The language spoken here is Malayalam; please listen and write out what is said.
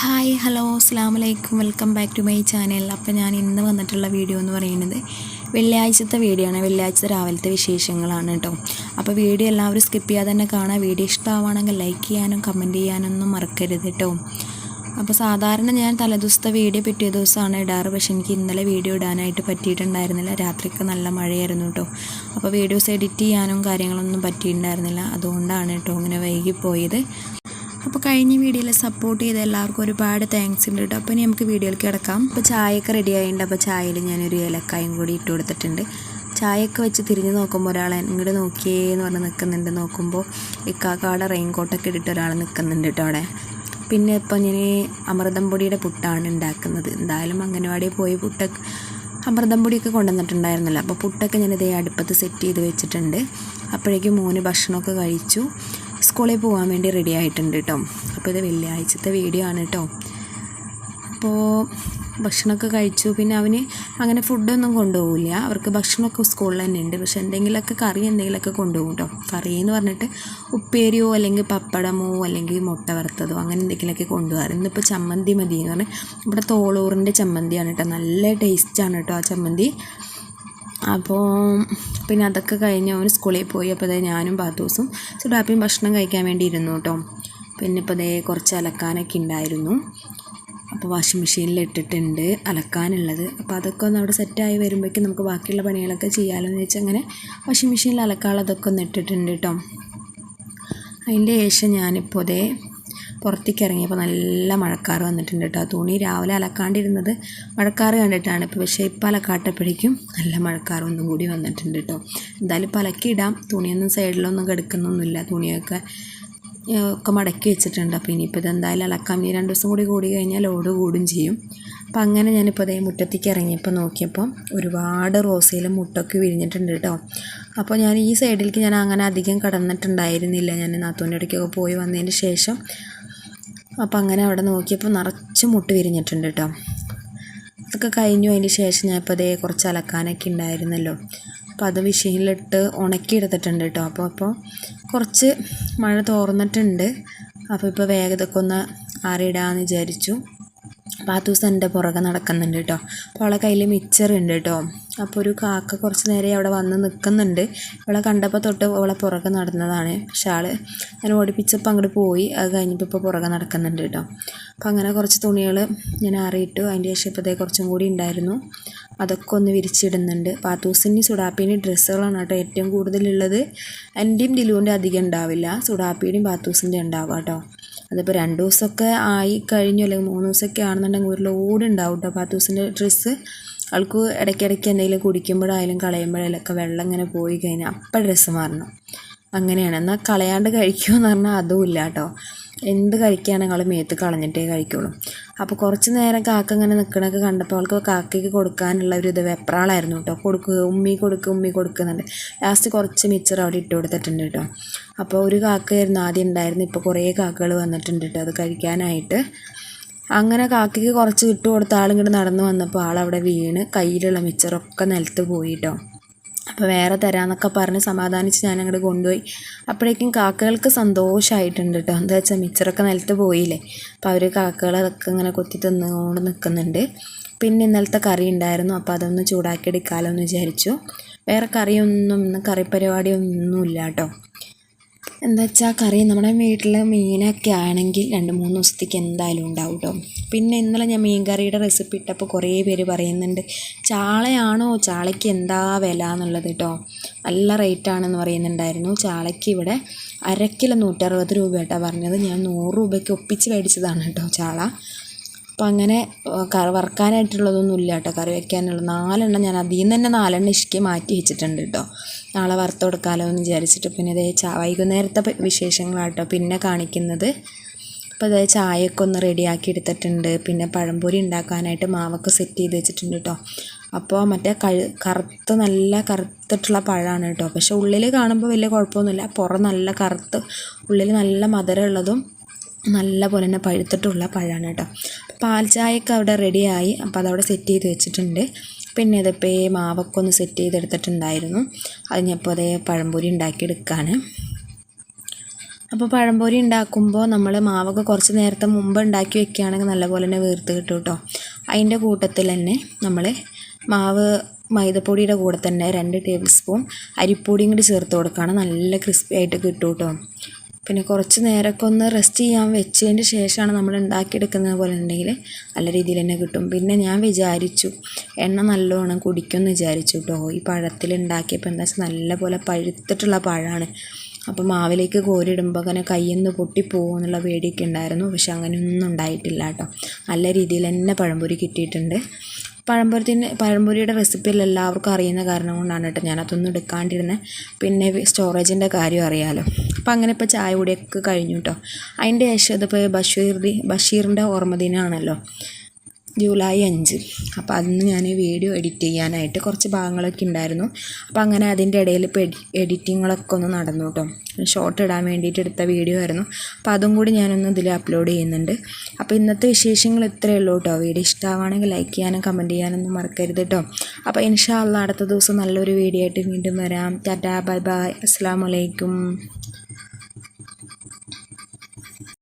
ഹായ് ഹലോ അസ്സാം വലൈക്കും welcome back to my channel. അപ്പോൾ ഞാൻ ഇന്ന് വന്നിട്ടുള്ള വീഡിയോ എന്ന് പറയുന്നത് വെള്ളിയാഴ്ചത്തെ വീഡിയോ ആണ്. വെള്ളിയാഴ്ച രാവിലത്തെ വിശേഷങ്ങളാണ് കേട്ടോ. അപ്പോൾ വീഡിയോ എല്ലാവരും സ്കിപ്പ് ചെയ്യാതെ തന്നെ കാണാം വീഡിയോ ഇഷ്ടമാവാണെങ്കിൽ ലൈക്ക് ചെയ്യാനും കമന്റ് ചെയ്യാനൊന്നും മറക്കരുത് കേട്ടോ. അപ്പോൾ സാധാരണ ഞാൻ തലേദിവസത്തെ വീഡിയോ പിറ്റേ ദിവസമാണ് ഇടാറ്. പക്ഷേ എനിക്ക് ഇന്നലെ വീഡിയോ ഇടാനായിട്ട് പറ്റിയിട്ടുണ്ടായിരുന്നില്ല. രാത്രിക്ക് നല്ല മഴയായിരുന്നു കേട്ടോ. അപ്പോൾ വീഡിയോസ് എഡിറ്റ് ചെയ്യാനും കാര്യങ്ങളൊന്നും പറ്റിയിട്ടുണ്ടായിരുന്നില്ല. അതുകൊണ്ടാണ് കേട്ടോ ഇങ്ങനെ വൈകിപ്പോയത്. അപ്പോൾ കഴിഞ്ഞ വീഡിയോയിൽ സപ്പോർട്ട് ചെയ്ത എല്ലാവർക്കും ഒരുപാട് താങ്ക്സ് ഉണ്ട് കേട്ടോ അപ്പോൾ ഇനി നമുക്ക് വീഡിയോയിലേക്ക് കിടക്കാം. അപ്പോൾ ചായയൊക്കെ റെഡി ആയിട്ടുണ്ട്. അപ്പോൾ ചായയിൽ ഞാനൊരു ഏലക്കായും കൂടി ഇട്ട് കൊടുത്തിട്ടുണ്ട്. ചായയൊക്കെ വെച്ച് തിരിഞ്ഞ് നോക്കുമ്പോൾ ഒരാൾ ഇങ്ങോട്ട് നോക്കിയേ എന്ന് പറഞ്ഞ് നിൽക്കുന്നുണ്ട് നോക്കുമ്പോൾ ഇക്കാക്കാടെ റെയിൻ കോട്ടൊക്കെ ഇട്ടിട്ട് ഒരാൾ നിൽക്കുന്നുണ്ട് കേട്ടോ അവിടെ. പിന്നെ ഇപ്പം ഞാൻ അമൃതം പൊടിയുടെ പുട്ടാണ് ഉണ്ടാക്കുന്നത്. എന്തായാലും അംഗനവാടിയിൽ പോയി പുട്ടൊക്കെ അമൃതം പൊടിയൊക്കെ കൊണ്ടുവന്നിട്ടുണ്ടായിരുന്നല്ലോ. അപ്പോൾ പുട്ടൊക്കെ ഞാനിതേ അടുപ്പത്ത് സെറ്റ് ചെയ്ത് വെച്ചിട്ടുണ്ട്. അപ്പോഴേക്കും മോന് ഭക്ഷണമൊക്കെ കഴിച്ചു. സ്കൂളിൽ പോകാൻ വേണ്ടി റെഡി ആയിട്ടുണ്ട് കേട്ടോ അപ്പോൾ ഇത് വെള്ളിയാഴ്ചത്തെ വീഡിയോ ആണ് കേട്ടോ അപ്പോൾ ഭക്ഷണമൊക്കെ കഴിച്ചു. പിന്നെ അവന് അങ്ങനെ ഫുഡൊന്നും കൊണ്ടുപോകില്ല അവർക്ക് ഭക്ഷണമൊക്കെ സ്കൂളിൽ തന്നെ ഉണ്ട്. പക്ഷെ എന്തെങ്കിലുമൊക്കെ കറി എന്തെങ്കിലുമൊക്കെ കൊണ്ടുപോകും കേട്ടോ കറി എന്ന് പറഞ്ഞിട്ട് ഉപ്പേരിയോ അല്ലെങ്കിൽ പപ്പടമോ അല്ലെങ്കിൽ മുട്ട വറുത്തതോ അങ്ങനെ എന്തെങ്കിലുമൊക്കെ കൊണ്ടുപോകാറ്. ഇന്നിപ്പോൾ ചമ്മന്തി മതി എന്ന് പറഞ്ഞാൽ ഇവിടെ തോളൂറിന്റെ ചമ്മന്തിയാണ് കേട്ടോ നല്ല ടേസ്റ്റാണ് കേട്ടോ ആ ചമ്മന്തി. അപ്പോൾ പിന്നെ അതൊക്കെ കഴിഞ്ഞ് അവൻ സ്കൂളിൽ പോയി. അപ്പോൾ അതേ ഞാനും ബാത്തൂസും സുഡാപ്പിയും ഭക്ഷണം കഴിക്കാൻ വേണ്ടി ഇരുന്നു കേട്ടോ. പിന്നെ ഇപ്പോൾ അതേ കുറച്ച് അലക്കാനൊക്കെ ഉണ്ടായിരുന്നു. അപ്പോൾ വാഷിംഗ് മെഷീനിൽ ഇട്ടിട്ടുണ്ട് അലക്കാനുള്ളത്. അപ്പോൾ അതൊക്കെ ഒന്ന് അവിടെ സെറ്റായി വരുമ്പോഴേക്കും നമുക്ക് ബാക്കിയുള്ള പണികളൊക്കെ ചെയ്യാമല്ലോ എന്ന് വെച്ചാൽ അങ്ങനെ വാഷിംഗ് മെഷീനിൽ അലക്കാനുള്ളതൊക്കെ ഒന്ന് ഇട്ടിട്ടുണ്ട് കേട്ടോ. അതിന്റെ ശേഷം ഞാനിപ്പോൾ അതേ പുറത്തേക്ക് ഇറങ്ങിയപ്പോൾ നല്ല മഴക്കാറ് വന്നിട്ടുണ്ട് കേട്ടോ. തുണി രാവിലെ അലക്കാണ്ടിരുന്നത് മഴക്കാറ് കണ്ടിട്ടാണ്. ഇപ്പോൾ പക്ഷേ ഇപ്പോൾ അലക്കാട്ടപ്പോഴേക്കും നല്ല മഴക്കാറ് ഒന്നും കൂടി വന്നിട്ടുണ്ട് കേട്ടോ. എന്തായാലും ഇപ്പോൾ അലക്കിയിടാം തുണിയൊന്നും സൈഡിലൊന്നും കിടക്കുന്നൊന്നുമില്ല. തുണിയൊക്കെ ഒക്കെ മടക്കി വെച്ചിട്ടുണ്ട്. അപ്പോൾ ഇനിയിപ്പോൾ ഇതെന്തായാലും അലക്കാം. ഇനി രണ്ട് ദിവസം കൂടി കൂടി കഴിഞ്ഞാൽ ലോഡ് കൂടും ചെയ്യും. അപ്പോൾ അങ്ങനെ ഞാനിപ്പോൾ അതേ മുറ്റത്തേക്ക് ഇറങ്ങിയപ്പോൾ നോക്കിയപ്പോൾ ഒരുപാട് റോസയിലും മുട്ടൊക്കെ വിരിഞ്ഞിട്ടുണ്ട് കേട്ടോ. അപ്പോൾ ഞാൻ ഈ സൈഡിലേക്ക് ഞാൻ അങ്ങനെ അധികം കടന്നിട്ടുണ്ടായിരുന്നില്ല. ഞാൻ നാത്തൂന്റെ ഇടയ്ക്കൊക്കെ പോയി വന്നതിന് ശേഷം അപ്പോൾ അങ്ങനെ അവിടെ നോക്കിയപ്പോൾ നിറച്ച് മുട്ട് വിരിഞ്ഞിട്ടുണ്ട് കേട്ടോ. അതൊക്കെ കഴിഞ്ഞു. അതിന് ശേഷം ഞാൻ ഇപ്പോൾ അതേ കുറച്ച് അലക്കാനൊക്കെ ഉണ്ടായിരുന്നല്ലോ. അപ്പോൾ അത് മെഷീനിലിട്ട് ഉണക്കിയെടുത്തിട്ടുണ്ട് കേട്ടോ. അപ്പോൾ അപ്പോൾ കുറച്ച് മഴ തോർന്നിട്ടുണ്ട്. അപ്പോൾ ഇപ്പോൾ വേഗതക്കൊന്ന് ആറിയിടാമെന്ന് വിചാരിച്ചു. പാത്തൂസ് എന്റെ പുറകെ നടക്കുന്നുണ്ട് കേട്ടോ. അപ്പോൾ അവളെ കയ്യിൽ മിച്ചർ ഉണ്ട് കേട്ടോ. അപ്പോൾ ഒരു കാക്ക കുറച്ച് നേരം അവിടെ വന്ന് നിൽക്കുന്നുണ്ട് അവളെ കണ്ടപ്പോൾ തൊട്ട് അവളെ പുറകെ നടന്നതാണ്. പക്ഷെ ആൾ ഞാൻ ഓടിപ്പിച്ചപ്പോൾ അങ്ങോട്ട് പോയി. അത് കഴിഞ്ഞപ്പോൾ ഇപ്പോൾ പുറകെ നടക്കുന്നുണ്ട് കേട്ടോ. അപ്പോൾ അങ്ങനെ കുറച്ച് തുണികൾ ഞാൻ അറിയിട്ടു അതിന്റെ ശേഷം ഇപ്പോഴത്തെ കുറച്ചും കൂടി ഉണ്ടായിരുന്നു. അതൊക്കെ ഒന്ന് വിരിച്ചിടുന്നുണ്ട്. പാത്തൂസിന്റെ സുഡാപ്പീന്റെ ഡ്രസ്സുകളാണ് കേട്ടോ ഏറ്റവും കൂടുതലുള്ളത്. എന്റെയും ദിലുവിന്റെ അധികം ഉണ്ടാവില്ല. സുഡാപ്പിയുടെയും പാത്തൂസിന്റെ ഉണ്ടാവുക കേട്ടോ. അതിപ്പോൾ രണ്ട് ദിവസമൊക്കെ ആയി കഴിഞ്ഞു അല്ലെങ്കിൽ മൂന്ന് ദിവസമൊക്കെ ആണെന്നുണ്ടെങ്കിൽ ഒരു ലോഡ് ഉണ്ടാവും കേട്ടോ പാത്തൂസിന്റെ ഡ്രസ്സ് ആൾക്ക് ഇടയ്ക്കിടയ്ക്ക് എന്തെങ്കിലും കുടിക്കുമ്പോഴായാലും കളയുമ്പോഴായാലും ഒക്കെ വെള്ളം ഇങ്ങനെ പോയി കഴിഞ്ഞാൽ അപ്പം ഡ്രസ്സ് മാറണം. അങ്ങനെയാണ്. എന്നാൽ കളയാണ്ട് കഴിക്കുമെന്ന് പറഞ്ഞാൽ അതും ഇല്ല കേട്ടോ. എന്ത് കഴിക്കുകയാണെങ്കിൽ അവൾ മേത്ത് കളഞ്ഞിട്ടേ കഴിക്കുള്ളൂ. അപ്പോൾ കുറച്ച് നേരം കാക്ക ഇങ്ങനെ നിൽക്കണൊക്കെ കണ്ടപ്പോൾ അവൾക്ക് കാക്കയ്ക്ക് കൊടുക്കാനുള്ള ഒരു ഇത് വെപ്രാളായിരുന്നു കേട്ടോ. കൊടുക്കുക ഉമ്മി കൊടുക്കുക ഉമ്മി കൊടുക്കുന്നുണ്ട് ലാസ്റ്റ് കുറച്ച് മിച്ചർ അവിടെ ഇട്ട് കൊടുത്തിട്ടുണ്ട് കേട്ടോ. അപ്പോൾ ഒരു കാക്കയായിരുന്നു ആദ്യം ഉണ്ടായിരുന്നു. ഇപ്പോൾ കുറേ കാക്കകൾ വന്നിട്ടുണ്ട് കേട്ടോ. അത് കഴിക്കാനായിട്ട്. അങ്ങനെ കാക്കയ്ക്ക് കുറച്ച് ഇട്ട് കൊടുത്ത ആളിങ്ങോട്ട് നടന്നു വന്നപ്പോൾ ആളവിടെ വീണ്. കയ്യിലുള്ള മിച്ചറൊക്കെ നിലത്ത് പോയി കേട്ടോ. അപ്പോൾ വേറെ തരാമെന്നൊക്കെ പറഞ്ഞ് സമാധാനിച്ച് ഞാൻ അങ്ങോട്ട് കൊണ്ടുപോയി. അപ്പോഴേക്കും കാക്കകൾക്ക് സന്തോഷമായിട്ടുണ്ട് കേട്ടോ എന്താ വെച്ചാൽ മിച്ചറൊക്കെ നിലത്ത് പോയില്ലേ. അപ്പോൾ അവർ കാക്കകളതൊക്കെ ഇങ്ങനെ കൊത്തി തിന്നുകൊണ്ട് നിൽക്കുന്നുണ്ട് പിന്നെ ഇന്നലത്തെ കറി ഉണ്ടായിരുന്നു അപ്പോൾ അതൊന്ന് ചൂടാക്കി എടുക്കാമല്ലോ എന്ന് വിചാരിച്ചു. വേറെ കറിയൊന്നും ഇന്ന് കറി പരിപാടിയൊന്നുമില്ല കേട്ടോ എന്താ വെച്ചാൽ കറി നമ്മുടെ വീട്ടിൽ മീനൊക്കെ ആണെങ്കിൽ രണ്ട് മൂന്ന് ദിവസത്തേക്ക് എന്തായാലും ഉണ്ടാവും കേട്ടോ പിന്നെ ഇന്നലെ ഞാൻ മീൻ കറിയുടെ റെസിപ്പി ഇട്ടപ്പോൾ കുറേ പേര് പറയുന്നുണ്ട് ചാളയാണോ? ചാളയ്ക്ക് എന്താ വില എന്നുള്ളത് കേട്ടോ നല്ല റേറ്റാണെന്ന് പറയുന്നുണ്ടായിരുന്നു. ചാളയ്ക്ക് ഇവിടെ അരക്കിലോ നൂറ്ററുപത് രൂപ കേട്ടോ പറഞ്ഞത്. ഞാൻ നൂറ് രൂപയ്ക്ക് ഒപ്പിച്ച് മേടിച്ചതാണ് കേട്ടോ ചാള. അപ്പോൾ അങ്ങനെ കറി വറുക്കാനായിട്ടുള്ളതൊന്നും ഇല്ല കേട്ടോ. കറി വയ്ക്കാനുള്ള നാലെണ്ണം ഞാൻ അതിൽ നിന്ന് തന്നെ നാലെണ്ണം ഇഷ്കി മാറ്റി വെച്ചിട്ടുണ്ട് കേട്ടോ. നാളെ വറുത്ത് കൊടുക്കാമല്ലോ എന്ന് വിചാരിച്ചിട്ട് പിന്നെ ഇതേ ചാ വൈകുന്നേരത്തെ വിശേഷങ്ങളാട്ടോ പിന്നെ കാണിക്കുന്നത്. അപ്പോൾ അതായത് ചായയൊക്കെ ഒന്ന് റെഡിയാക്കി എടുത്തിട്ടുണ്ട്. പിന്നെ പഴംപൊരി ഉണ്ടാക്കാനായിട്ട് മാവൊക്കെ സെറ്റ് ചെയ്ത് വെച്ചിട്ടുണ്ട് കേട്ടോ. അപ്പോൾ മറ്റേ കഴു കറുത്ത് നല്ല കറുത്തിട്ടുള്ള പഴമാണ് കേട്ടോ. പക്ഷെ ഉള്ളിൽ കാണുമ്പോൾ വലിയ കുഴപ്പമൊന്നുമില്ല. പുറം നല്ല കറുത്ത് ഉള്ളിൽ നല്ല മധുരമുള്ളതും നല്ല പോലെ തന്നെ പഴുത്തിട്ടുള്ള പഴമാണ് കേട്ടോ പാൽ ചായയൊക്കെ അവിടെ റെഡിയായി. അപ്പോൾ അതവിടെ സെറ്റ് ചെയ്ത് വെച്ചിട്ടുണ്ട്. പിന്നെ ഇതിപ്പോൾ ഈ മാവൊക്കെ ഒന്ന് സെറ്റ് ചെയ്തെടുത്തിട്ടുണ്ടായിരുന്നു അത് ഞാനിപ്പോൾ അതേ പഴംപൊരി ഉണ്ടാക്കിയെടുക്കുകയാണ് അപ്പോൾ പഴംപൊരി ഉണ്ടാക്കുമ്പോൾ നമ്മൾ മാവൊക്കെ കുറച്ച് നേരത്തെ മുമ്പ് ഉണ്ടാക്കി വെക്കുകയാണെങ്കിൽ നല്ലപോലെ തന്നെ വീർത്ത് കിട്ടും കേട്ടോ അതിന്റെ കൂട്ടത്തിൽ തന്നെ നമ്മൾ മാവ് മൈദപ്പൊടിയുടെ കൂടെ തന്നെ രണ്ട് ടേബിൾ സ്പൂൺ അരിപ്പൊടിയും കൂടി ചേർത്ത് കൊടുക്കുകയാണ് നല്ല ക്രിസ്പി ആയിട്ട് കിട്ടും കേട്ടോ പിന്നെ കുറച്ച് നേരമൊക്കെ ഒന്ന് റെസ്റ്റ് ചെയ്യാൻ വെച്ചതിന് ശേഷമാണ് നമ്മൾ ഉണ്ടാക്കിയെടുക്കുന്നത് പോലെ ഉണ്ടെങ്കിൽ നല്ല രീതിയിൽ തന്നെ കിട്ടും. പിന്നെ ഞാൻ വിചാരിച്ചു എണ്ണ നല്ലോണം കുടിക്കുമെന്ന് വിചാരിച്ചു കേട്ടോ ഈ പഴത്തിൽ ഉണ്ടാക്കിയപ്പോൾ എന്താ വെച്ചാൽ നല്ല പോലെ പഴുത്തിട്ടുള്ള പഴമാണ്. അപ്പോൾ മാവിലേക്ക് കോരിയിടുമ്പോൾ അങ്ങനെ കയ്യിൽ നിന്ന് പൊട്ടിപ്പോകും എന്നുള്ള പേടിയൊക്കെ ഉണ്ടായിരുന്നു. പക്ഷെ അങ്ങനെയൊന്നും ഉണ്ടായിട്ടില്ല കേട്ടോ നല്ല രീതിയിൽ തന്നെ പഴംപൊരി കിട്ടിയിട്ടുണ്ട്. പഴംപൊരത്തിന്റെ പഴംപൊരിയുടെ റെസിപ്പിയിൽ എല്ലാവർക്കും അറിയുന്ന കാരണം കൊണ്ടാണ് കേട്ടോ ഞാനതൊന്നും എടുക്കാണ്ടിരുന്നത്. പിന്നെ സ്റ്റോറേജിന്റെ കാര്യം അറിയാമല്ലോ അപ്പോൾ അങ്ങനെ ഇപ്പോൾ ചായ കൂടിയൊക്കെ കഴിഞ്ഞു കേട്ടോ അതിന്റെ ശേഷം ഇതിപ്പോൾ ബഷീർ ബഷീറിന്റെ ഓർമ്മദിനാണല്ലോ ജൂലൈ അഞ്ച്. അപ്പോൾ അന്ന് ഞാൻ വീഡിയോ എഡിറ്റ് ചെയ്യാനായിട്ട് കുറച്ച് ഭാഗങ്ങളൊക്കെ ഉണ്ടായിരുന്നു അപ്പോൾ അങ്ങനെ അതിന്റെ ഇടയിൽ ഇപ്പോൾ എഡി എഡിറ്റിങ്ങളൊക്കെ ഒന്ന് നടന്നു കേട്ടോ ഷോർട്ട് ഇടാൻ വേണ്ടിയിട്ട് എടുത്ത വീഡിയോ ആയിരുന്നു. അപ്പോൾ അതും കൂടി ഞാനൊന്ന് ഇതിൽ അപ്ലോഡ് ചെയ്യുന്നുണ്ട്. അപ്പോൾ ഇന്നത്തെ വിശേഷങ്ങൾ ഇത്രയേ ഉള്ളൂ കേട്ടോ വീഡിയോ ഇഷ്ടമാണെങ്കിൽ ലൈക്ക് ചെയ്യാനും കമന്റ് ചെയ്യാനൊന്നും മറക്കരുത് കേട്ടോ അപ്പോൾ ഇൻഷാ അള്ളാ അടുത്ത ദിവസം നല്ലൊരു വീഡിയോ ആയിട്ട് വീണ്ടും വരാം. Tata bye bye. അസ്സാം വലൈക്കും